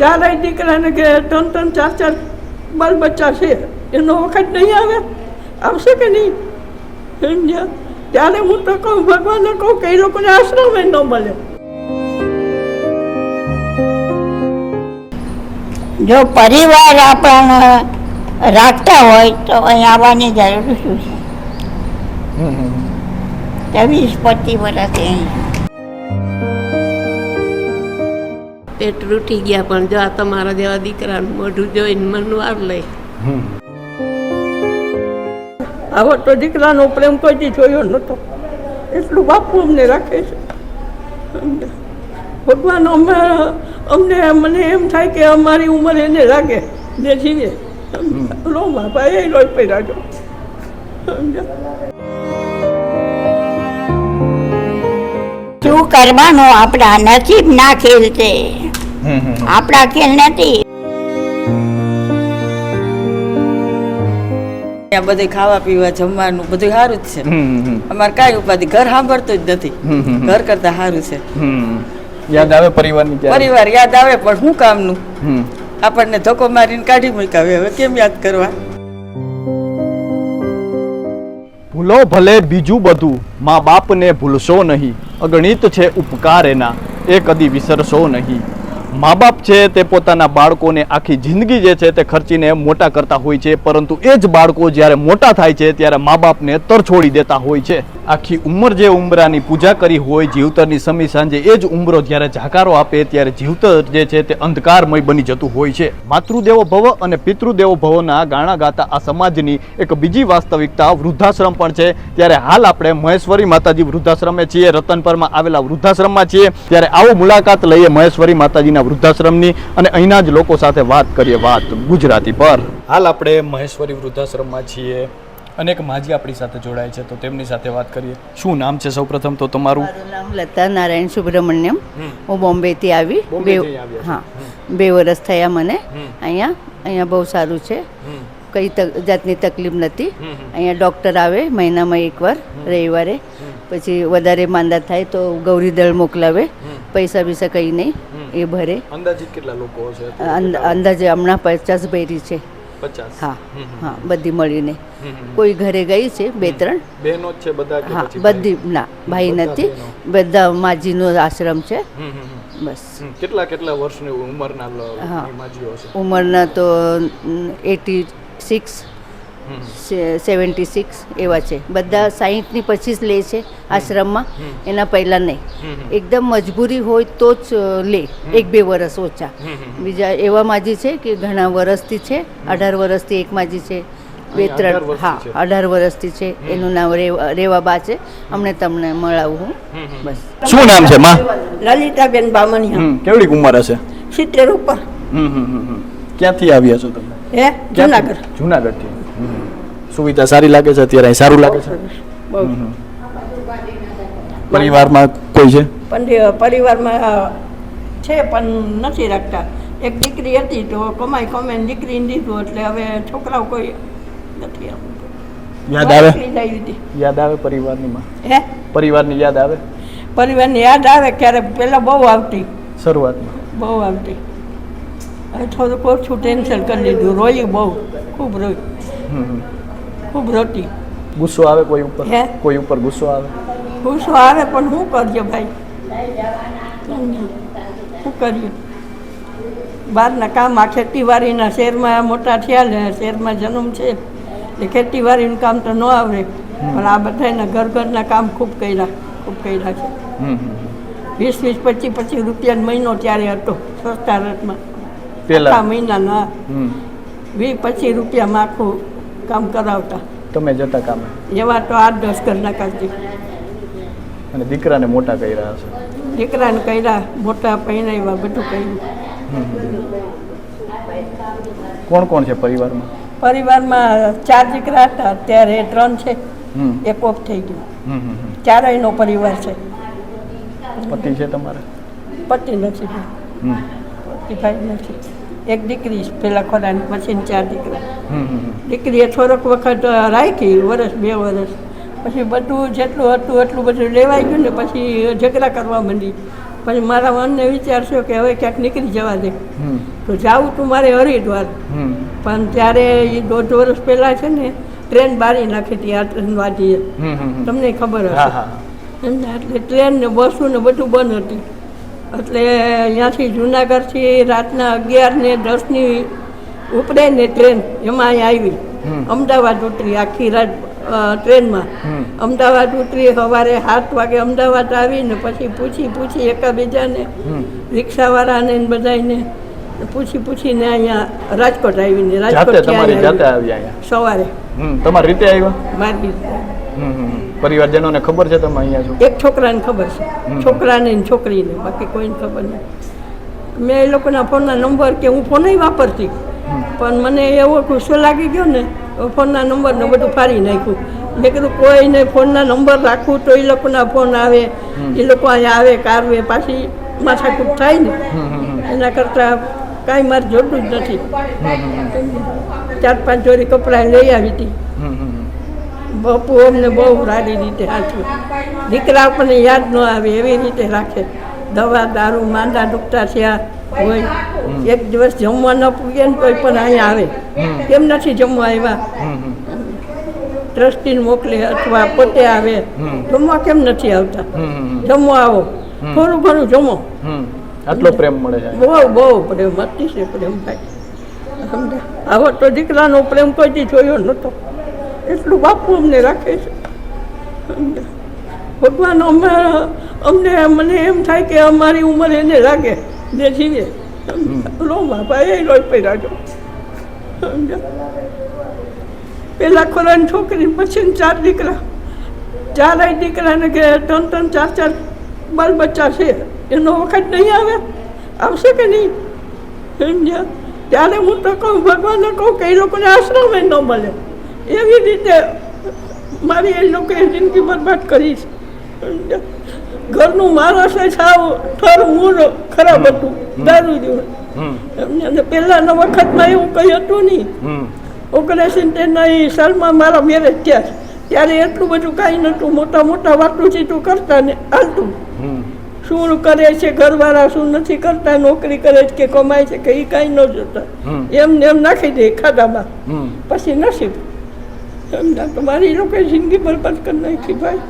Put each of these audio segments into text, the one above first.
ચારેય દીકરાને કે ત્રણ ત્રણ ચાર ચાર બાલ બચ્ચા છે એનો વખત નહીં આવે? આવશે કે નહીં? સમજ્યા ત્યારે હું તો કહું ભગવાનને કહું કે એ લોકોને આશ્રમ ન મળે. જો પરિવાર આપણને રાખતા હોય તો અહીં આવવાની જરૂર શું છે? વીસ પચીસ વર્ષ અહીં. પેટ રૂઠી ગયા પણ જો આ તમારા જેવા દીકરાનું મોઢું જોઈને મન વાર લે આવો તો દીકરાનો પ્રેમ કોઈથી જોયો નહોતો. એટલું બાપુ અમને રાખે છે. ભગવાન અમે અમને મને એમ થાય કે અમારી ઉંમર એને લાગે. જે જીવે? લો બાપા એ લોહી પૈડા જો? શું કરવાનું? આપણા નસીબ ના ખેલ છે આપણા ખેલ નથી ત્યાં બધે ખાવા પીવા જમવાનું બધું સારું જ છે. અમારે કાંઈ ઉપાધિ ઘર સાંભળતું જ નથી. ઘર કરતા સારું છે. યાદ આવે પરિવારની પરિવાર યાદ આવે પણ શું કામનું? આપણને ધક્કો મારીને કાઢી મૂકાવે હવે કેમ યાદ કરવા? ભૂલો ભલે બીજું બધું મા બાપને ભૂલશો નહીં. અગણિત છે ઉપકાર એના એ કદી વિસરશો નહીં. મા બાપ છે તે પોતાના બાળકોને આખી જિંદગી જે છે તે ખર્ચીને મોટા કરતા હોય છે, પરંતુ એ જ બાળકો જ્યારે મોટા થાય છે ત્યારે મા બાપને તરછોડી દેતા હોય છે. આખી ઉંમર જે ઉંબરાની પૂજા કરી હોય, જીવતરની સમી સાંજે એ જ ઉંબરો જ્યારે જાકારો આપે ત્યારે જીવતર જે છે તે અંધકારમય બની જતું હોય છે. માતૃદેવો ભવ અને પિતૃદેવો ભવના ગાણા ગાતા આ સમાજની એક બીજી વાસ્તવિકતા વૃદ્ધાશ્રમ પણ છે. ત્યારે હાલ આપણે મહેશ્વરી માતાજી વૃદ્ધાશ્રમે છીએ, રતનપરમાં આવેલા વૃદ્ધાશ્રમમાં છીએ. ત્યારે આવો મુલાકાત લઈએ મહેશ્વરી માતાજીના વૃદ્ધાશ્રમની અને અહીંના જ લોકો સાથે વાત કરીએ વાત ગુજરાતી પર. હાલ આપણે મહેશ્વરી વૃદ્ધાશ્રમમાં છીએ અનેક માજી આપણી સાથે જોડાય છે તો તેમની સાથે વાત કરીએ. શું નામ છે સૌપ્રથમ? તો તમારું? નામ લતા નારાયણ સુબ્રમણ્યમ. હું બોમ્બેથી આવી. બે. હા બે વર્ષ થયા મને. અહીંયા અહીંયા બહુ સારું છે. કઈ તક- જાતની તકલીફ નથી. અહીંયા ડૉક્ટર આવે મહિનામાં એકવાર રવિવારે. પછી વધારે માંદા થાય તો ગૌરી દળ મોકલાવે. પૈસા બીસા કંઈ નહીં. એ ભરે. અંદાજિત કેટલા લોકો છે? અંદાજે હમણાં પચાસ ભરી છે. હા. હા બધી મળીને. કોઈ ઘરે ગઈ છે બે ત્રણ? બહેનો છે બધા હા બધી ના ભાઈ નથી. બધા માજીનો આશ્રમ છે. બસ. કેટલા કેટલા વર્ષની ઉંમરના. માજીઓ છે? ઉંમરના તો એટી સિક્સ. સેવન્ટી સિક્સ એવા છે. બધા સાહીઠની પછી જ લે છે આશ્રમમાં. એના પહેલાં નહીં. એકદમ મજબૂરી હોય તો જ લે. એક બે વરસ ઓછા. બીજા એવા માજી છે કે ઘણા વરસથી છે. અઢાર વરસથી એક માજી છે. બે ત્રણ હા અઢાર વર્ષથી છે. એનું નામ રેવા રેવાબા છે. અમને તમને મળાવું હું. બસ. શું નામ છે માં? લલિતાબેન બામણિયા. કેવડી ઉંમર હશે? સિત્તેર ઉપર. હમ, હમ, હમ, હમ. ક્યાંથી આવ્યા છો તમે? હે? જુનાગઢ. જુનાગઢથી. સુવિધા સારી લાગે છે અત્યારે અહીં સારું લાગે છે. બહુ પરિવારમાં કોઈ છે? પરિવારમાં છે પણ નથી રાખતા. એક દીકરી હતી તો કમાઈ કમાઈને દીકરીને દીધું એટલે હવે છોકરાઓ કોઈ નથી. યાદ આવે. યાદ આવે પરિવારની માં? હે? પરિવારની યાદ આવે? પરિવારની યાદ આવે ક્યારે પહેલાં બહુ આવતી. શરૂઆતમાં? બહુ આવતી. હવે થોડુંક ઓછું ટેન્શન કરી લીધું રોયું બહુ. ખૂબ રોયું. ખૂબ રોટી. ગુસ્સો આવે કોઈ ઉપર? હે? કોઈ ઉપર ગુસ્સો આવે? ગુસ્સો આવે પણ શું કરીએ ભાઈ? શું કરીએ? બહારના કામ આ ખેતીવાડીના શહેરમાં મોટા થયા ને શહેરમાં જન્મ છે. એટલે ખેતીવાડીનું કામ તો ન આવડે. પણ આ બધાના ઘર ઘરના કામ ખૂબ કર્યા ખૂબ કર્યા છે. હમ, હમ. વીસ વીસ પચીસ પચીસ રૂપિયાનો મહિનો ત્યારે હતો સસ્તા રેટમાં. આખા મહિનાના. હમ. વીસ પચીસ રૂપિયામાં આખું કામ કરાવતા. તમે જતા કામે? એવા તો આઠ દસ કલાક કરતી અને દીકરાને મોટા કર્યા હશે? દીકરાને કર્યા મોટા પહેરાવ્યા બધું કર્યું. કોણ કોણ છે પરિવારમાં? પરિવારમાં ચાર દીકરા હતા અત્યારે ત્રણ છે. એક ઓફ થઈ ગયું. ચારેયનો પરિવાર છે. પતિ છે તમારે? પતિ નથી. પતિ ભાઈ નથી. એક દીકરી પેલા ખોરાની પછી ચાર દીકરા. દીકરીએ થોડોક વખત રાખી વરસ બે વરસ પછી બધું જેટલું હતું એટલું બધું લેવાઈ ગયું ને પછી ઝઘડા કરવા માંડી. પછી મારા મનને વિચારશો કે હવે ક્યાંક નીકળી જવા દે. તો જાવું તું મારે હરિદ્વાર. પણ ત્યારે એ દોઢ વર્ષ પહેલાં છે ને ટ્રેન બારી નાખી હતી આ હમ તમને ખબર હા હશે. એમને એટલે ટ્રેન ને બસો ને બધું બંધ હતી. એટલે અહીંયાથી જુનાગઢથી રાતના અગિયાર ને દસની ઉપડે ને ટ્રેન એમાં અહીં આવી. અમદાવાદ ઉતરી આખી રાત ટ્રેનમાં. અમદાવાદ ઉતરી સવારે સાત વાગે અમદાવાદ આવીને પછી પૂછી પૂછી એકાબીજાને રિક્ષાવાળાને ને બધાને પૂછી પૂછીને અહીંયા રાજકોટ આવીને રાજકોટ સવારે. તમારી રીતે આવ્યા? મારી રીતે. પરિવારજનોને ખબર છે તમે અહીંયા છો? એક છોકરાને ખબર છે. છોકરાને ને છોકરીને બાકી કોઈને ખબર નહીં મેં એ લોકોના ફોનના નંબર કે હું ફોન વાપરતી પણ મને એવો ગુસ્સો લાગી ગયો ને ફોનના નંબરને બધું ફાડી નાખ્યું. મેં કીધું કોઈને ફોનના નંબર રાખું તો એ લોકોના ફોન આવે એ લોકો અહીંયા આવે કારવે પાછી માથાકૂટ થાય ને. એના કરતાં કાંઈ મારે જોતું જ નથી. ચાર પાંચ જોડી કપડાં લઈ આવી હતી. બાપુ અમને બહુ સારી રીતે સાચું દીકરા આપણને યાદ ન આવે એવી રીતે રાખે. દવા દારૂ માંદા દુખતા થયા હોય. એક દિવસ જમવા ન પૂગે ને કોઈ પણ અહીંયા આવે. કેમ નથી જમવા આવ્યા? ટ્રસ્ટીને મોકલે અથવા પોતે આવે. જમવા કેમ નથી આવતા? જમવા આવો. થોડું ઘણું જમો. આટલો પ્રેમ મળે છે. બહુ બહુ પ્રેમ અતિશય પ્રેમ થાય. આવો તો દીકરાનો પ્રેમ કોઈથી જોયો નહોતો એટલું બાપુ અમને રાખે છે? ભગવાન અમારા અમને મને એમ થાય કે અમારી ઉંમર એને લાગે જે જીવે. લો ભાઈ પડ્યા છો સમજ્યા? પેલા ખોરાની છોકરી પછી ચાર દીકરા. ચારેય દીકરાને કે ત્રણ ત્રણ ચાર ચાર બાલ બચ્ચા છે. એનો વખત નહીં આવે? આવશે કે નહીં? સમજ્યા? ત્યારે હું તો કહું ભગવાનને કહું કે એ લોકોને આશ્રમ ન મળે. એવી રીતે મારી એ લોકોએ જિંદગી બરબાદ કરી છે. ઘરનું મારો છે સાવ ઠર મૂળ ખરાબ હતું. દારૂ જેવું? અને પહેલાના વખતમાં એવું કંઈ હતું નહીં. ઓગણીસો એ સાલમાં મારા મેરેજ થયા છે. ત્યારે એટલું બધું કાંઈ નહોતું. મોટા મોટા વાતું ચીતું કરતા ને હાલતું. શું કરે છે ઘરવાળા શું નથી કરતા નોકરી કરે છે કે કમાય છે કે એ કાંઈ ન જોતા. એમને એમ નાખી દે ખાતામાં પછી નસીબ. સમજા તો મારી લોકોએ જિંદગી બરબાદ કરી નાખી ભાઈ.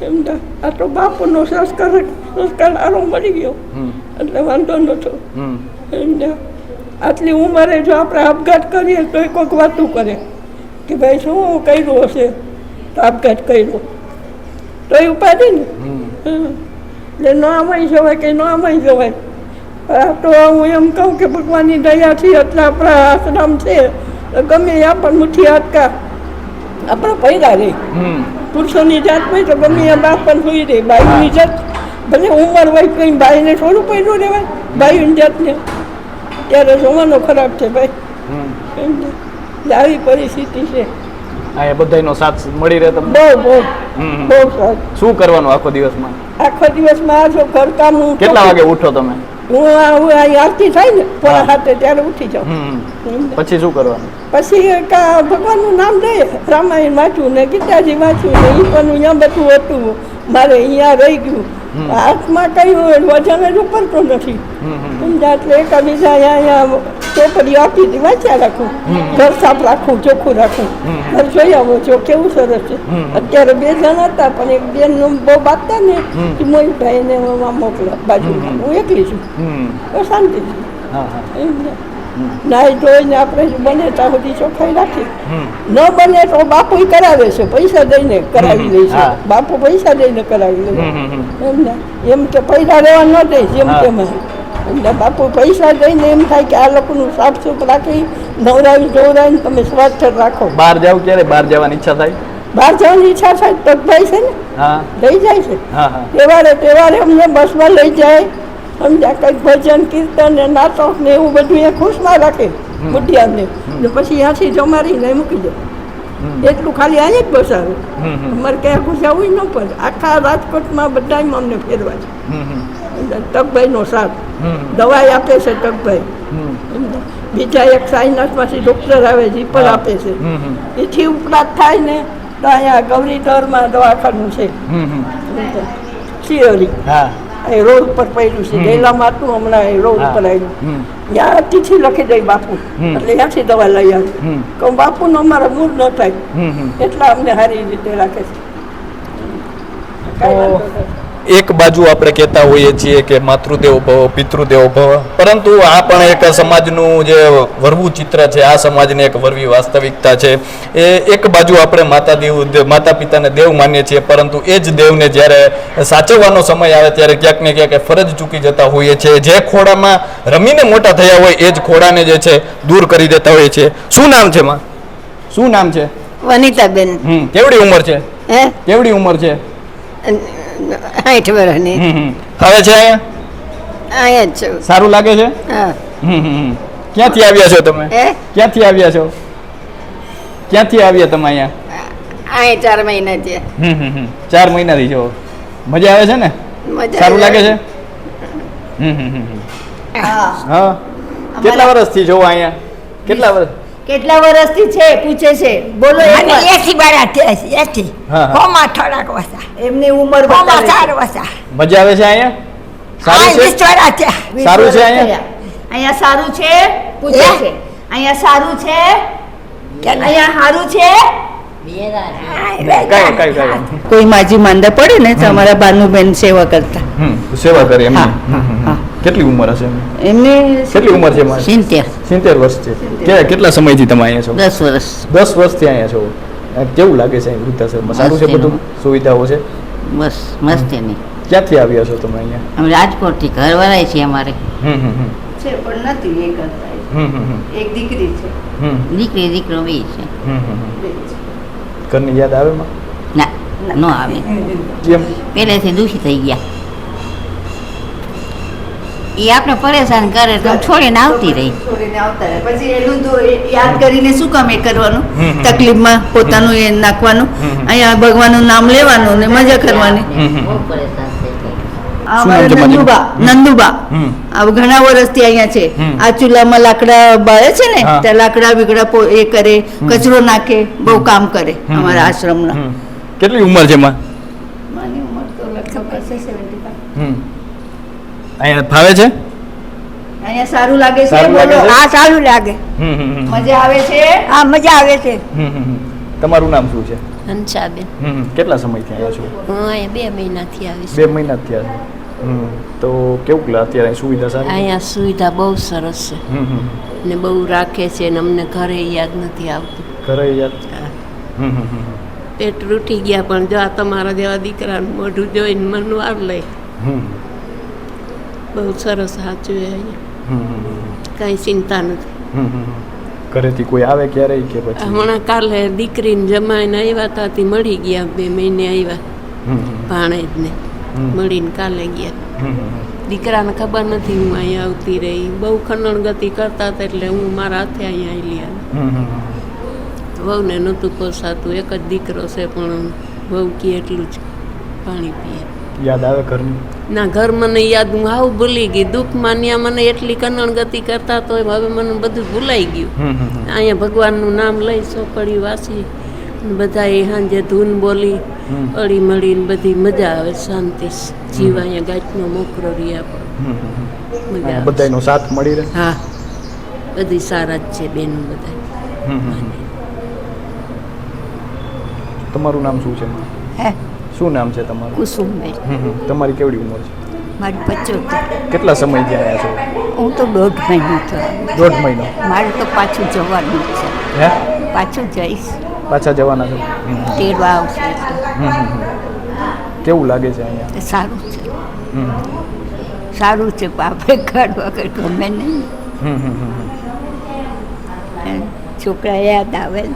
સમજા આ તો બાપનો સંસ્કાર સંસ્કાર સારો મળી ગયો. એટલે વાંધો નતો હમ. સમજ્યા આટલી ઉંમરે જો આપણે આપઘાત કરીએ તો એ કોઈક વાતું કરે. કે ભાઈ શું કર્યું હશે? તો આપઘાત કર્યો. તો એ ઉપાધિ ને. એટલે ન આમાં જવાય કે ન આમાં જવાય. આ તો હું એમ કહું કે ભગવાનની દયાથી એટલે આપણા આશ્રમ છે. તો ગમે એ આપણને મુઠ્ઠી હાથકા આપણા પૈડા રહે પુરુષોની જાત હોય તો ગમે એ બાપ પણ સુઈ રહે બાઈની જાત. ભલે ઉંમર હોય કંઈ બાઈને થોડું પૈડું રહેવાય. બાઈની જાતને ત્યારે જમાનો ખરાબ છે ભાઈ. આવી પરિસ્થિતિ છે. આ બધાનો સાથ મળી રહે તમને? બહુ બહુ. બહુ સાથ શું કરવાનું આખો દિવસમાં? આખો દિવસમાં આ જો ઘરકામ હું કેટલા વાગે ઉઠો તમે? હું આ- આરતી થાય ને પોણા હાથે ત્યારે ઉઠી જાઉં. પછી શું કરવાનું? પછી કા ભગવાનનું નામ લઈએ રામાયણ વાંચવું ને ગીતાજી વાંચવું ને એ પણ અહીંયા બધું હતું. મારે અહીંયા રહી ગયું. હાથમાં કઈ વજન જ ઉપરતો નથી. સમજા એટલે એકબીજા અહીંયા ચોપડીઓ આપી હતી વાંચ્યા રાખું. ઘર સાફ રાખું ચોખ્ખું રાખું. ઘર જોઈ આવો છો કેવું સરસ છે. અત્યારે બે જણ હતા પણ એક બેન બહુ બાપતા ને એ મોઈભાઈને મોકલો બાજુ હું એકલી છું. શાંતિ છે. હા હા એમ ને. નાહી ધોઈને આપણે બને ત્યાં સુધી ચોખ્ખાઈ રાખી. ન બને તો બાપુ કરાવે છે પૈસા દઈને કરાવી લે છે. બાપુ પૈસા દઈને કરાવી લે. હમ એમ ને એમ કે પૈસા રહેવા ન દે જેમ. તેમ એટલે બાપુ પૈસા દઈને એમ થાય કે આ લોકોનું સાફ સુફ રાખી નવરાવી જોવરાવીને તમે સ્વચ્છ રાખો. બહાર જાવ ક્યારે? બહાર જવાની ઈચ્છા થાય? બહાર જવાની ઈચ્છા થાય તો જાય છે ને. લઈ જાય છે. તહેવારે તહેવારે અમને બસમાં લઈ જાય સમજ્યા કંઈક ભજન કીર્તન ને નાટક ને એવું બધું એ ખુશમાં રાખે બુઢિયાને. ને પછી ત્યાંથી જમાડીને મૂકી દે. એટલું ખાલી અહીંયા જ બસાવે. અમારે ક્યાં ઘુસાવું ન પડે આખા રાજકોટમાં બધામાં અમને ફેરવા છે. હમ સાથ. દવાઈ આપે છે તકભાઈ બીજા એક સાયનાથમાંથી ડૉક્ટર આવે છે પણ આપે છે. એથી ઉપરાંત થાય ને તો અહીંયા ગૌરીધરમાં દવાખાનું છે. સિયોરી હા. એ રોડ ઉપર પડ્યું છે. ગયેલામાં હતું હમણાં એ રોડ ઉપર આવ્યું. ત્યાં તિથિ લખી દઈ બાપુ. એટલે ત્યાંથી દવા લઈ આવી. કહું બાપુનો અમારો મૂળ ન થાય. એટલા અમને સારી રીતે રાખે છે. એક બાજુ આપણે કહેતા હોઈએ છીએ કે માતૃદેવ ભવ પિતૃદેવ ભવ. પરંતુ આ પણ એક સમાજનું જે વરવું ચિત્ર છે આ સમાજની એક વરવી વાસ્તવિકતા છે. એ એક બાજુ આપણે માતા દેવ માતા પિતાને દેવ માનીએ છીએ પરંતુ એ જ દેવને જ્યારે સાચવવાનો સમય આવે ત્યારે ક્યાંક ને ક્યાંક ફરજ ચૂકી જતા હોઈએ છીએ. જે ખોડામાં રમીને મોટા થયા હોય એ જ ખોડાને જે છે દૂર કરી દેતા હોઈએ છીએ. શું નામ છે માં? શું નામ છે? વનિતાબેન. કેવડી ઉંમર છે? કેવડી ઉંમર છે? સાઠ વર્ષની. હવે છે અહીંયા? અહીંયા જ છું. સારું લાગે છે? હા. ક્યાંથી આવ્યા છો તમે? ક્યાંથી આવ્યા છો? ક્યાંથી આવ્યા તમે અહીંયા? અહીં ચાર મહિના છે હમ હમ હમ. ચાર મહિનાથી છો. મજા આવે છે ને? સારું લાગે છે? હમ હમ હમ હમ. હા. હા. કેટલા વર્ષથી છો અહીંયા? કેટલા વર્ષ કેટલા વર્ષથી છે? પૂછે છે. બોલો વાર. એથી બારા થયા છે એથી. હા, હા. હોમાં થોડાક વસા. એમની ઉંમર હોમાં. ચાર વસા. મજા આવે છે અહીંયા? સારું છે? વીસ છે સારું છે અહીંયા? અહીંયા સારું છે? પૂછે છે. અહીંયા સારું છે? અહીંયા સારું છે? કઈ કઈ કઈ કોઈ માજી માંદા પડે ને તો અમારા ભાનુબેન સેવા કરતા. હમ સેવા કરે એમ. કેટલી ઉંમર હશે એમની? કેટલી ઉંમર છે સિત્તેર. સિત્તેર વર્ષ છે. કે કેટલા સમયથી તમે અહીંયા છો? દસ વર્ષ. દસ વર્ષથી અહીંયા છો. કેવું લાગે છે વૃદ્ધાશ્રમમાં સારું છે બધું? સુવિધાઓ છે? બસ મસ્ત એની. ક્યાંથી આવ્યા છો તમે અહીંયા? અમે રાજકોટથી ઘર વરાય છે અમારે. હમ હમ હમ. છે પણ નથી એ કરતા. એક દીકરી છે. દીકરી દીકરો બે છે. હમ હમ હમ. ઘરની યાદ આવે ના ન આવે. કેમ? પહેલેથી દુઃખી થઈ ગયા. એ આપણે પરેશાન કરે તો છોડીને આવતી રહી. છોડીને આવતા રહે. પછી એનું તો યાદ કરીને શું કામ એ કરવાનું. તકલીફમાં પોતાનું એ નાખવાનું. અહીંયા ભગવાનનું નામ લેવાનું ને મજા કરવાની. બહુ પરેશાન. નંદુબા નંદુબા. ઘણા વર્ષથી અહીંયા છે. આ ચૂલામાં લાકડા બળે છે ને ત્યાં લાકડા બીકડા એ કરે કચરો નાખે બહુ કામ કરે અમારા આશ્રમના. કેટલી ઉંમર છે માં? મારી ઉંમર તો લગભગ હશે 75. હમ. અહીંયા ફાવે છે? અહીંયા સારું લાગે છે લાગે બોલો. છે? સારું લાગે. હમ હમ હમ. મજા આવે છે? આ મજા આવે છે. તમારું નામ શું છે? હંસાબેન. કેટલા સમયથી આવ્યા છો? હું અહીંયા બે મહિનાથી આવીશ. બે મહિના જ થયા છે. હમ. તો કેવું અત્યારે સુવિધા સારી અહીંયા સુવિધા બહુ સરસ છે. ને બહુ રાખે છે ને અમને ઘરે યાદ નથી આવતું ઘરે યાદ. પેટ રૂઠી ગયા પણ જો આ તમારા જેવા દીકરાનું મોઢું જોઈને મન વાર લે હમ. બહુ સરસ સાચું અહીંયા. કાંઈ ચિંતા નથી. ઘરેથી કોઈ આવે ક્યારેય કે પછી હમણાં કાલે દીકરીને જમાઈને આવ્યા હતા મળી ગયા બે મહિને આવ્યા ભાણેજને. મળીને કાલે ગયા. દીકરાને ખબર નથી હું અહીંયા આવતી રહી. બહુ ખંડણ ગતિ કરતા હતા એટલે હું મારા હાથે અહીંયા આવી હમ. વહુને નહોતું પોસાતું. એક જ દીકરો છે પણ વહુ કે એટલું જ પાણી પીએ. યાદ આવે ઘરની? ના ઘર મને યાદ હું આવું ભૂલી ગઈ. દુઃખ માન્યા મને એટલી કનણ ગતિ કરતા તો હવે મને બધું ભૂલાઈ ગયું. અહીંયા ભગવાનનું નામ લઈ ચોપડી વાંચી એ સાંજે ધૂન બોલી અળી મળીને બધી મજા આવે શાંતિ જીવ અહીંયા ગાંઠનો મોકરો રહ્યા પણ બધાયનો સાથ મળી રહે? હા. બધી સારા જ છે બેન બધા. તમારું નામ શું છે? હે? શું નામ છે તમારું? હમ. તમારી કેવડી ઉંમર છે? મારી પચોતેર. કેટલા સમય આવ્યા છો? હું તો દોઢ મહિનો થયો. દોઢ મહિનો. મારે તો પાછું જવાનું છે. હે? પાછું જઈશ. પાછા જવાના છો. તેડવા આવશે. કેવું લાગે છે અહીંયા? સારું છે. હમ. સારું છે બાપે કાઢવા વગર ગમે નહીં. હમ હમ હમ હમ. એમ છોકરા યાદ આવે. ને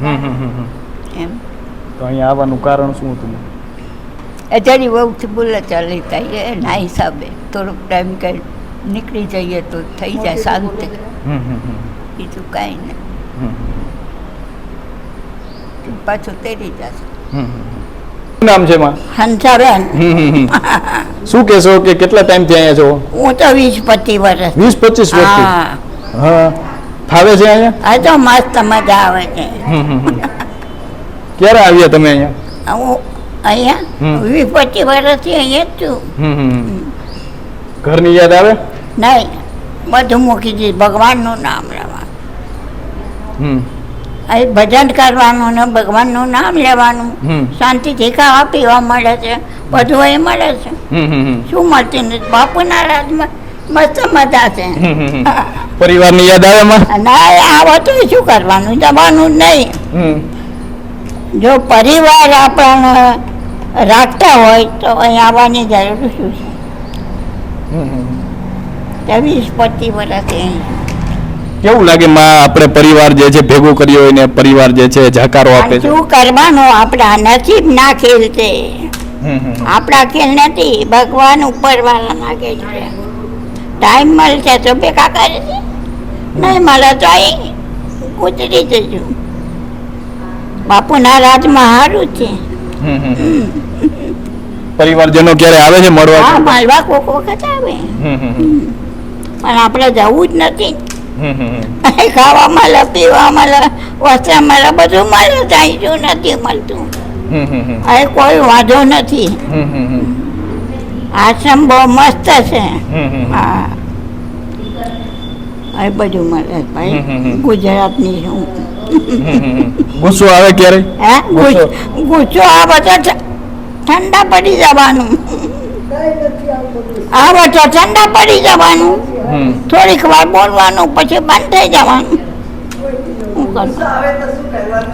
હમ હમ હમ હમ. એમ. તો અહીંયા આવવાનું કારણ શું હતું? એ વહુથી બોલે ચાલી થાય એના હિસાબે થોડોક ટાઈમ કંઈ નીકળી જઈએ તો થઈ જાય શાંતિ. હમ હમ હમ. બીજું કાંઈ નહીં. પાછું તેડી જશે. નામ છે માં હંસાબેન. શું કહેશો કે કેટલા ટાઈમથી અહીંયા છો? હું તો વીસ પચીસ વર્ષ. વીસ પચીસ વર્ષ હા. હા. ફાવે છે અહીંયા? આ તો મસ્ત મજા આવે છે. ક્યારે આવ્યા તમે અહીંયા? હું અહીંયા વીસ પચીસ વર્ષથી અહીંયા જ છું. ઘરની યાદ આવે? નહીં. બધું મૂકી દીધું. ભગવાનનું નામ રહેવા હમ. ભજન કરવાનું ને ભગવાનનું નામ લેવાનું. શાંતિથી ખાવા પીવા મળે છે. બધું એ મળે છે. શું મળતી નથી? બાપુના રાજમાં મસ્ત મજા છે. પરિવારની યાદ આવે ના આવો તો શું કરવાનું? જવાનું નહીં. જો પરિવાર આપણને રાખતા હોય તો અહીં આવવાની જરૂર શું છે. વીસ પચીસ વર્ષ અહીં. કેવું લાગે માં આપણે પરિવાર જે છે ભેગું કર્યો હોય ને પરિવાર જે છે જાકારો આપે છે? શું કરવાનો આપણા નસીબ ના ખેલ છે. આપણા ખેલ નથી ભગવાન ઉપર વાળા નાખે છે. ટાઈમ મળશે તો ભેગા કરે છે. નહીં મળે તો અહીં કૂતરી જજો. બાપુના રાજમાં સારું છે. પરિવારજનો ક્યારે આવે છે મળવા? હા મળવા કોક વખત આવે. પણ આપણે જવું જ નથી. અહીં ખાવા મળે પીવા મળે વસ્ત્ર મળે બધું મળે ત્યાં જો નથી મળતું. અહીં કોઈ વાંધો નથી. આશ્રમ બહુ મસ્ત છે. હા. અહીં બધું મળે ભાઈ. ગુજરાતની હું. ગુસ્સો આવે ક્યારે? હે? ગુસ્સો. આવે તો ઠંડા પડી જવાનું. આવે તો ઠંડા પડી જવાનું. થોડીક વાર બોલવાનું પછી બંધ થઈ જવાનું.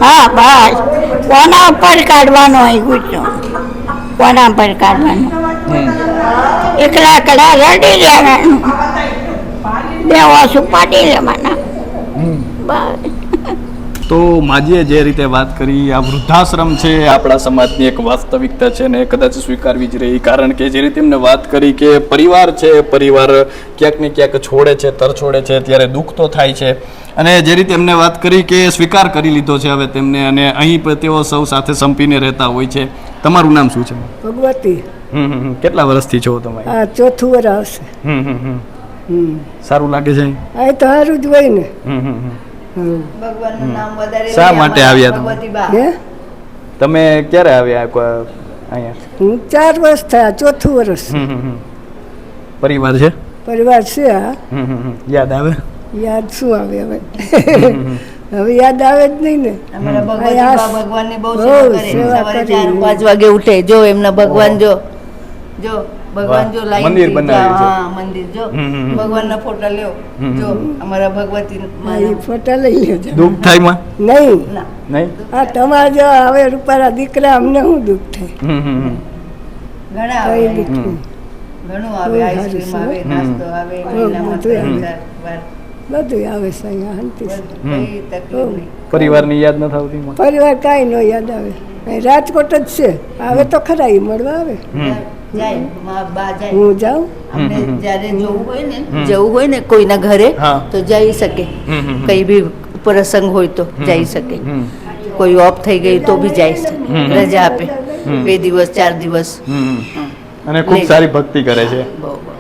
હા બસ. કોના ઉપર કાઢવાનો હોય ગુસ્સો કોના પર કાઢવાનો. એકલા એકલા રડી જવાનું બે વાસુ પાડી લેવાના. બસ. તો માજીએ જે રીતે વાત કરી આ વૃદ્ધાશ્રમ છે આપણા સમાજની એક વાસ્તવિકતા છે ને કદાચ સ્વીકારવી જ રહી. કારણ કે જે રીતે એમને વાત કરી કે પરિવાર છે પરિવાર ક્યાંક ને ક્યાંક છોડે છે તરછોડે છે ત્યારે દુઃખ તો થાય છે. અને જે રીતે એમને વાત કરી કે સ્વીકાર કરી લીધો છે હવે તેમને અને અહીં પણ તેઓ સૌ સાથે સંપીને રહેતા હોય છે. તમારું નામ શું છે? ભગવતી. કેટલા વર્ષથી છો તમે? આ ચોથું વર્ષ આવશે. સારું લાગે છે? આ તો સારું જ હોય ને. હમ. હમ. ભગવાનનું નામ વધારે શા માટે આવ્યા તમે? હે? તમે ક્યારે આવ્યા અહીંયા? હું ચાર વર્ષ થયા ચોથું વર્ષ. પરિવાર છે? પરિવાર છે હમ. યાદ આવે? યાદ શું આવે હવે? હવે યાદ આવે જ નહીં ને. ભગવાનની બહુ સેવા કરે. ચાર પાંચ વાગે ઉઠે. જો એમના ભગવાન જો જો. ભગવાન જો લાઈન મંદિર બનાવ્યું છે. હા મંદિર જો. ભગવાનના ફોટા લ્યો. જો અમારા ભગવતી મારી ફોટા લઈ લેજો દુઃખ થાયમાં નહીં. ના. નહીં? આ તમારા જો હવે રૂપારા દીકરા અમને શું દુઃખ થાય. ઘણા આવે. ઘણું આવે આઈસ્ક્રીમ આવે નાસ્તો આવે બધું આવે. આવે શાંતિ પરિવારની યાદ ન થતી પરિવાર કાંઈ ન યાદ આવે. રાજકોટ જ છે. આવે તો ખરા ઈ મળવા આવે. હું જાઉં. જ્યારે જવું હોય ને જવું હોય ને કોઈના ઘરે તો જઈ શકે. હમ હમ હમ. કઈ બી પ્રસંગ હોય તો જઈ શકે. કોઈ ઓફ થઈ ગઈ તો બી જઈ શકે રજા આપે. બે દિવસ ચાર દિવસ. હમ. અને ખૂબ સારી ભક્તિ કરે છે.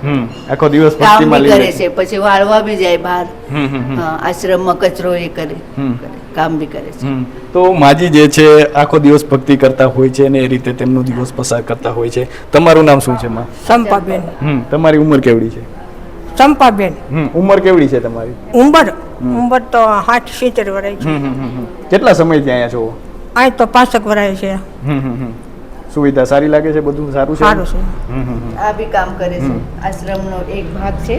હમ આખો દિવસ ભક્તિ ભક્તિમાં કરે છે પછી વાળવા બી જાય બહાર. આશ્રમમાં કચરો એ કરે હમ. કરે. કામ બી કરે છે હમ. તો માજી જે છે આખો દિવસ ભક્તિ કરતા હોય છે અને એ રીતે તેમનો દિવસ પસાર કરતા હોય છે તમારું નામ શું છે માં સંપાબેન હમ તમારી ઉંમર કેવડી છે સંપાબેન હમ ઉંમર કેવડી છે તમારી ઉંમર ઉંમર તો સાઠ સિત્તેર વર્ષ છે હમ હમ હમ હમ. કેટલા સમયથી અહીંયા છો અહીં તો પાસઠ વર્ષ છે હમ હમ હમ. સુવિધા સારી લાગે છે બધું સારું છે? સારું છે. આ બી કામ કરે છે. આશ્રમનો એક ભાગ છે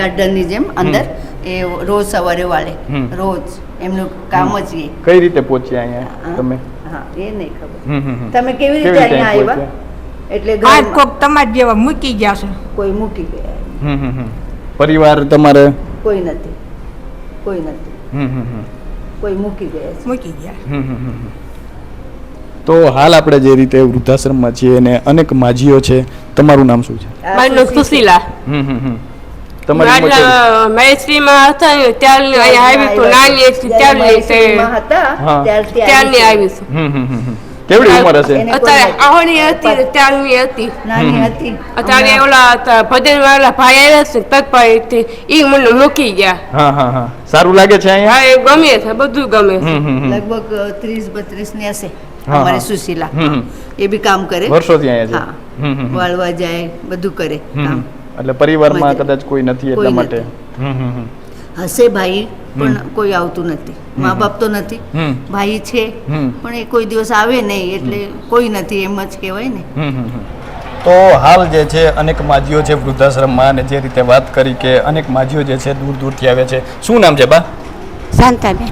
ગાર્ડનની જેમ અંદર. એ રોજ સવારે વાળે. રોજ. એમનું કામ જ એ. કઈ રીતે પહોંચ્યા અહીંયા તમે? હા એ નહીં ખબર. તમે કેવી રીતે અહીંયા અહીં આવ્યા? એટલે ઘર કોક તમારા જેવા મૂકી ગયા છે. કોઈ મૂકી ગયા. પરિવાર તમારે? કોઈ નથી. કોઈ નથી. હમ હમ હમ. કોઈ મૂકી ગયા મૂકી ગયા. તો હાલ આપણે જે રીતે વૃદ્ધાશ્રમમાં છીએ અને અનેક માજીઓ છે તમારું નામ શું છે? મારું નામ સુશીલા હતા ત્યારની અહીંયા આવી તો નાની હતી ત્યારની હતા ત્યારની આવી આવી છું. હમ હમ હમ હમ. કેવડી ઉંમર હશે? અત્યારે કોઈ હતી ને ત્યારની હતી. નાની હતી. અત્યારે ઓલા ભજન વાળા ભાઈ આવ્યા છે મને મૂકી ગયા. હા હા હા. સારું લાગે છે અહીંયા? હા એ ગમે છે બધું ગમે છે. લગભગ ત્રીસ બત્રીસની હશે. અમારી. સુશીલા. એ બી કામ કરે. વર્ષોથી અહીંયા છે. વાળવા જાય બધું કરે એટલે પરિવારમાં કદાચ કોઈ નથી એટલા માટે. હશે ભાઈ પણ કોઈ આવતું નથી. મા બાપ તો નથી. ભાઈ છે પણ એ કોઈ દિવસ આવે નહીં એટલે કોઈ નથી એમ જ કહેવાય ને. તો હાલ જે છે અનેક માજીઓ છે વૃદ્ધાશ્રમમાં અને જે રીતે વાત કરી કે અનેક માજીઓ જે છે દૂર દૂરથી આવે છે. શું નામ છે બા? શાંતાબેન.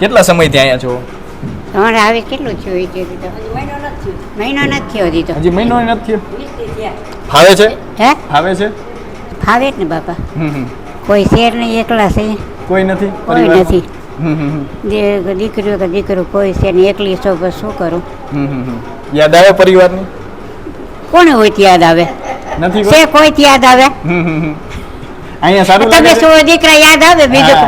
કેટલા સમયથી અહીંયા છો? તમારે આવે કેટલું થયું એ કીધું તો? મહિનો નથી થયો. તો. હજી મહિનો નથી થયો? ફાવે છે? હે? ફાવે છે? ફાવે જ ને બાપા. કોઈ શેર નહીં એકલા છે. કોઈ નથી? કોઈ નથી. દીકરીઓ કે દીકરો કોઈ છે ને એકલી છો બસ શું કરું. યાદ આવે પરિવારની? કોને હોય તે યાદ આવે? નથી કોઈ? યાદ આવે. અહીંયા સારું તમે દીકરા યાદ આવે બીજું.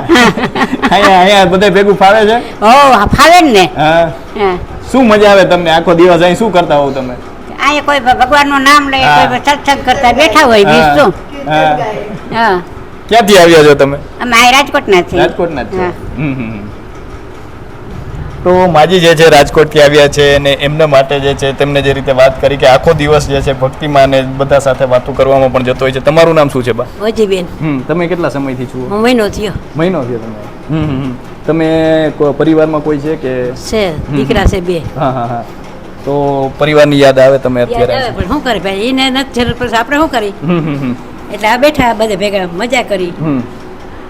અહીંયા અહીંયા બધે ભેગું ફાવે છે? હો ફાવે ને. હા. શું મજા આવે તમને? આખો દિવસ અહીં શું કરતા હોવ તમે? અહીંયા કોઈ ભગવાનનું નામ લઈ. કોઈ સત્સંગ કરતા બેઠા હોય બીજું શું હા. હા. ક્યાંથી આવ્યા છો તમે? અમે રાજકોટના છીએ. રાજકોટના જ છો. હા. હમ હમ હમ. તો માજી જે છે રાજકોટથી આવ્યા છે અને એમના માટે જે છે તેમને જે રીતે વાત કરી કે આખો દિવસ જે છે ભક્તિમાં અને બધા સાથે વાતો કરવામાં પણ જતો હોય છે. તમારું નામ શું છે બા? વજીબેન. હમ તમે કેટલા સમયથી છો? મહિનો થયો. મહિનો થયો તમે. હમ. તમે પરિવારમાં કોઈ છે કે? છે દીકરા છે બે. હા હા હા. તો પરિવારની યાદ આવે તમે અત્યારે? પણ શું કરે ભાઈ? એને નથી જરૂર પછી આપણે શું કરી. એટલે આ બેઠા બધે ભેગા મજા કરી.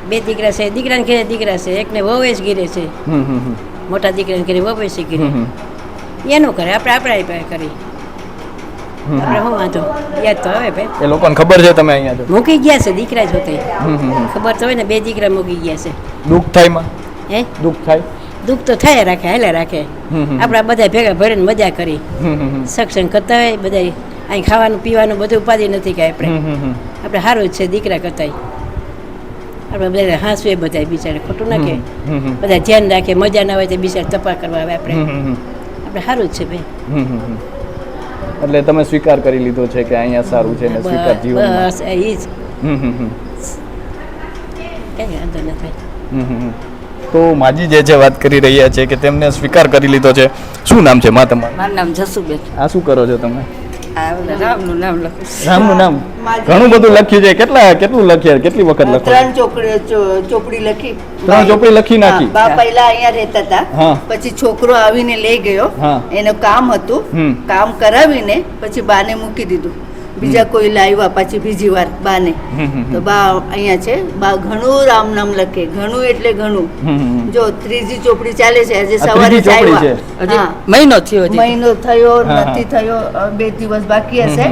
બે દીકરા છે દીકરાને ઘેરે દીકરા છે એકને વહુ જ ગીરે છે. મોટા દીકરીને કરી વહુ શીખી એનું કરે આપણે આપણા પાસે કરી આપણે શું વાંધો? યાદ તો આવે ભાઈ. એ લોકોને ખબર છે તમે અહીંયા મૂકી ગયા છે દીકરા જ હમ હમ હમ. ખબર તો હોય ને બે દીકરા મૂકી ગયા છે. દુઃખ થાયમાં હે? દુઃખ થાય? દુઃખ તો થાય રાખે હાલે રાખે. આપણા બધા ભેગા ભરીને મજા કરી. સત્સંગ કરતા હોય બધા અહીં ખાવાનું પીવાનું બધું ઉપાધિ નથી કે આપણે. આપણે સારું જ છે દીકરા કરતા આપણે બધા હાંસવે બધા બિચારે ખોટું ના કે. બધા ધ્યાન રાખે મજા ના હોય તો બિચારે તપા કરવા આવે આપણે. આપણે સારું જ છે ભાઈ. એટલે તમે સ્વીકાર કરી લીધો છે કે અહીંયા સારું છે ને સ્વીકાર જીવન બસ એ જ હમ હમ હમ. કઈ વાંધો ન થાય. તો માજી જે છે વાત કરી રહ્યા છે કે તેમને સ્વીકાર કરી લીધો છે શું નામ છે મા તમારું મારું નામ જસુબેન આ શું કરો છો તમે રામનું નામ રામનું નામ. ઘણું બધું લખ્યું છે. કેટલા કેટલું લખ્યા કેટલી વખત લખો? ત્રણ ચોકડી ચોપડી લખી. ત્રણ ચોપડી લખી નાખી? બા પહેલા અહીંયા રહેતા હતા. પછી છોકરો આવીને લઈ ગયો. એનું કામ હતું. કામ કરાવીને પછી બાને મૂકી દીધું. બીજા કોઈ લાવ્યા પાછી બીજી વાર બાને. હમ હમ. તો બા અહીંયા છે બા ઘણું રામ નામ લખે ઘણું એટલે ઘણું. જો ત્રીજી ચોપડી ચાલે છે આજે સવારે જ આવ્યા. મહિનો થયો મહિનો થયો. નથી થયો બે દિવસ બાકી હશે.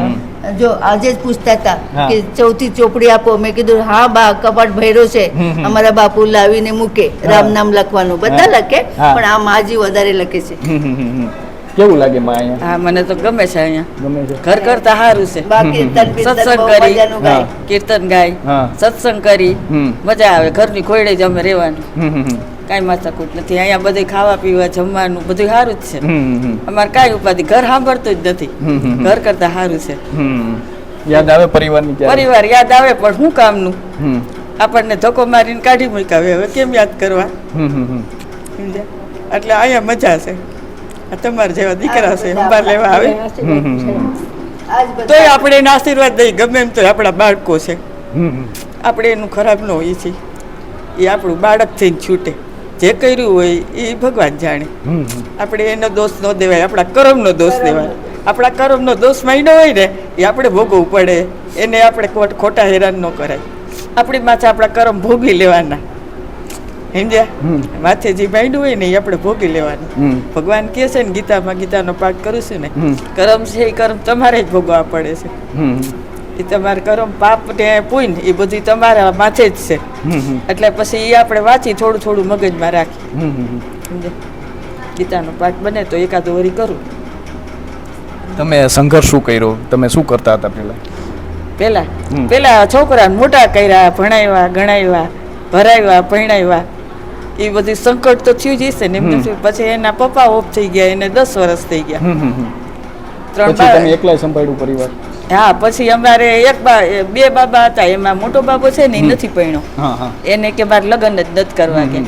જો આજે જ પૂછતા હતા કે ચૌથી ચોપડી આપો. મેં કીધું હા બા કપાટ ભૈરો છે. અમારા બાપુ લાવીને મૂકે રામ નામ લખવાનું. બધા લખે પણ આ માજી વધારે લખે છે. કેવું લાગે માં અહીંયા? હા મને તો ગમે છે અહીંયા. ગમે છે? ઘર કરતા સારું છે. સત્સંગ કરી. ગાય. કીર્તન ગાય. સત્સંગ કરી. મજા આવે. ઘરની ખોયડે જ અમે રહેવાનું. કઈ માથા કુટ માથાકૂટ નથી. અહીંયા બધે ખાવા પીવા જમવાનું બધું સારું જ છે. અમારે કાંઈ ઉપાધિ. ઘર સાંભળતું જ નથી. ઘર કરતા સારું છે. હમ. યાદ આવે પરિવારની પરિવાર યાદ આવે પણ શું કામનું? આપણને ધક્કો મારીને કાઢી મૂકાવે હવે કેમ યાદ કરવા? એટલે અહીંયા મજા છે. તમારા જેવા દીકરા છે સંભાળ લેવા આવે. તોય આપણે એને આશીર્વાદ દઈ ગમે એમ તો આપણા બાળકો છે. આપણે એનું ખરાબ ન હોય છે. એ આપણું બાળક થઈને છૂટે. જે કર્યું હોય એ ભગવાન જાણે. આપણે એનો દોષ ન દેવાય આપણા કર્મનો દોષ દેવાય. આપણા કર્મનો દોષ માંડ્યો હોય ને એ આપણે ભોગવવું પડે. એને આપણે ખોટ- ખોટા હેરાન ન કરાય. આપણી માથે આપણા કર્મ ભોગવી લેવાના. સમજ્યા માથે જે માંડ્યું હોય ને એ આપણે ભોગી લેવાનું. ભગવાન કહે છે ને ગીતામાં ગીતાનો પાઠ કરું છું ને કરમ છે એ કર્મ તમારે જ ભોગવા પડે છે. એ તમારે કર્મ પાપ ને પુણ્ય એ બધું તમારા માથે જ છે. એટલે પછી એ આપણે વાંચી થોડું થોડું મગજમાં રાખી? ગીતાનો પાઠ બને તો એકાદો વરી કરું. તમે સંઘર્ષ શું કર્યો? તમે શું કરતા હતા પેલા પેલા. પેલા છોકરા મોટા કર્યા ભણાવ્યા ગણાવ્યા ભરાવ્યા ભણાવ્યા એ બધી સંકટ તો થયું જ હશે ને. પછી એના પપ્પા ઓફ થઈ ગયા એને દસ વર્ષ થઈ ગયા. ત્રણ પછી તમે એકલા સંભાળ્યું પરિવાર? હા પછી અમારે એક બા બે બાબા હતા. એમાં મોટો બાબો છે ને એ નથી પરણ્યો એને કે મારે લગ્ન જ નથી કરવા કે.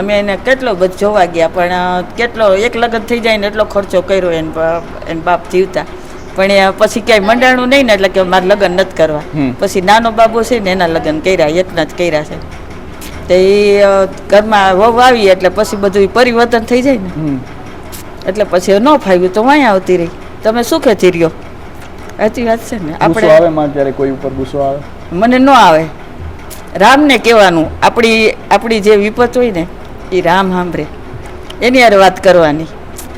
અમે એને કેટલો બધો જોવા ગયા પણ કેટલો એક લગ્ન થઈ જાય ને એટલો ખર્ચો કર્યો એને એને બાપ જીવતા. પણ એ પછી ક્યાંય મંડાણું નહીં ને એટલે કે મારે લગ્ન નથી કરવા. પછી નાનો બાબો છે ને એના લગ્ન કર્યા એકના જ કર્યા છે. તો એ ઘરમાં વહુ આવી એટલે પછી બધું પરિવર્તન થઈ જાય ને. એટલે પછી ન ફાવ્યું તો વાંય આવતી રહી. તમે સુખેથી રહ્યો. સાચી વાત છે ને. આપણે આવે માં ક્યારે કોઈ ઉપર ગુસ્સો આવે? મને ન આવે. રામને કહેવાનું આપણી આપણી જે વિપત હોય ને એ રામ સાંભળે. એની યાર વાત કરવાની.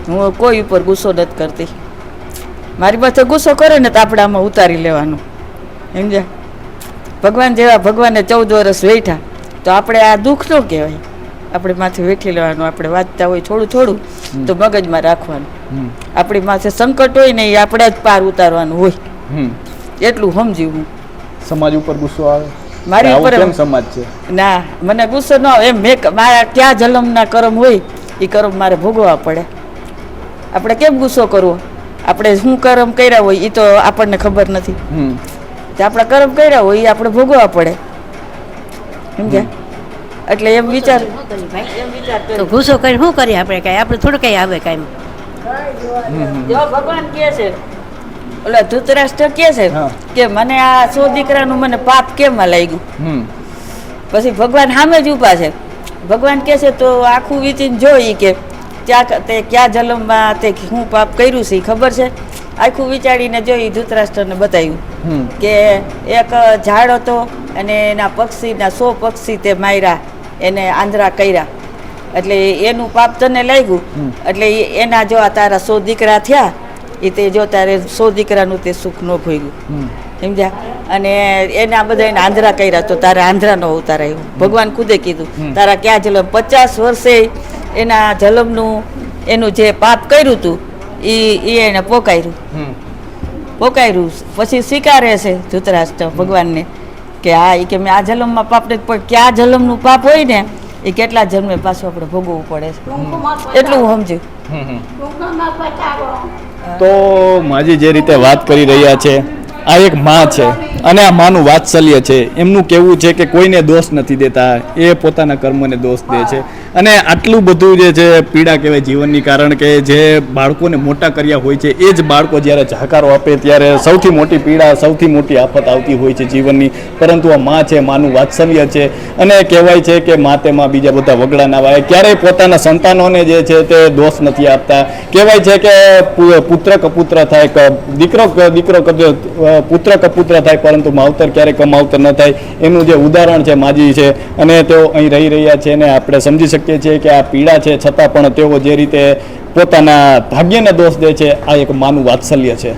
હું કોઈ ઉપર ગુસ્સો નથી કરતી. મારી પાસે ગુસ્સો કરે ને તો આપણે આમાં ઉતારી લેવાનું. સમજ્યા? ભગવાન જેવા ભગવાને ચૌદ વર્ષ વેઠા. તો આપણે આ દુઃખ ન કહેવાય. આપણે માથે વેઠી લેવાનું આપણે વાંચતા હોય થોડું થોડું તો મગજમાં રાખવાનું. આપણી માથે સંકટ હોય ને એ આપણે જ પાર ઉતારવાનું હોય. એટલું સમજ્યું હું સમાજ ઉપર ગુસ્સો આવે? મારી ઉપર કેમ સમાજ છે? ના મને ગુસ્સો ન આવે. એમ મેં મારા ક્યાં જલમના કર્મ હોય એ કર્મ મારે ભોગવવા પડે. આપણે કેમ ગુસ્સો કરવો? આપણે શું કર્મ કર્યા હોય એ તો આપણને ખબર નથી. આપણા કર્મ કર્યા હોય એ આપણે ભોગવવા પડે. સમજ્યા? એટલે એમ વિચાર એમ તો ગુસ્સો કરી શું કરીએ આપણે કાંઈ? આપણે થોડું કંઈ આવે કાંઈ. જો ભગવાન કહે છે. ઓલા ધૃતરાષ્ટ્ર કહે છે કે મને આ સો દીકરાનું મને પાપ કેમ લાગ્યું? હમ. પછી ભગવાન સામે જ ઊભા છે. ભગવાન કહે છે તો આખું વીતીને જોઈ કે ક્યાં તે ક્યાં જન્મમાં તે હું પાપ કર્યું છે ખબર છે? આખું વિચારીને જોઈ ધૃતરાષ્ટ્રને બતાવ્યું કે એક ઝાડ હતો અને એના પક્ષીના સો પક્ષી તે માર્યા એને આંધળા કર્યા. એટલે એનું પાપ તને લાગ્યું? એટલે એના જો આ તારા સો દીકરા થયા એ તે જો તારે સો દીકરાનું તે સુખ ન ભોગ્યું. સમજ્યા? અને એના બધા એને આંધ્રા કર્યા તો તારે આંધ્રાનો અવતાર આવ્યો ભગવાન ખુદે કીધું તારા ક્યાં જલમ? પચાસ વર્ષે એના જલમનું એનું જે પાપ કર્યું હતું એ એ એને પોકાર્યું. પોકાર્યું. પછી સ્વીકારે છે ધૃતરાષ્ટ્ર ભગવાનને કે હા એ કે મેં આ જન્મમાં પાપ નથી પણ ક્યાં જન્મનું પાપ હોય ને એ કેટલા જન્મે પાછું આપણે ભોગવવું પડે છે. એટલું હું સમજ્યું તો માજી જે રીતે વાત કરી રહ્યા છે આ એક માં છે અને આ માનું વાત્સલ્ય છે. એમનું કહેવું છે કે કોઈને દોષ નથી દેતા એ પોતાના કર્મને દોષ દે છે. અને આટલું બધું જે છે, પીડા કહેવાય જીવનની, કારણ કે જે બાળકોને મોટા કર્યા હોય છે, એ જ બાળકો જ્યારે જાકારો આપે ત્યારે સૌથી મોટી પીડા, સૌથી મોટી આફત આવતી હોય છે જીવનની. પરંતુ આ માં છે, માનું વાત્સલ્ય છે. અને કહેવાય છે કે મા તેમાં બીજા બધા વગડા ના વાય. ક્યારેય પોતાના સંતાનોને જે છે, તે દોષ નથી આપતા. કહેવાય છે કે પુત્ર કપુત્ર થાય દીકરો દીકરો પુત્ર કપુત્ર થાય, પરંતુ માવતર ક્યારેય કમાવતર ન થાય. એનું જે ઉદાહરણ છે, માજી છે. અને તેઓ અહીં રહી રહ્યા છે, અને આપણે સમજી શકીએ છીએ કે આ પીડા છે, છતાં પણ તેઓ જે રીતે પોતાના ભાગ્યને દોષ દે છે, આ એક માનું વાત્સલ્ય છે.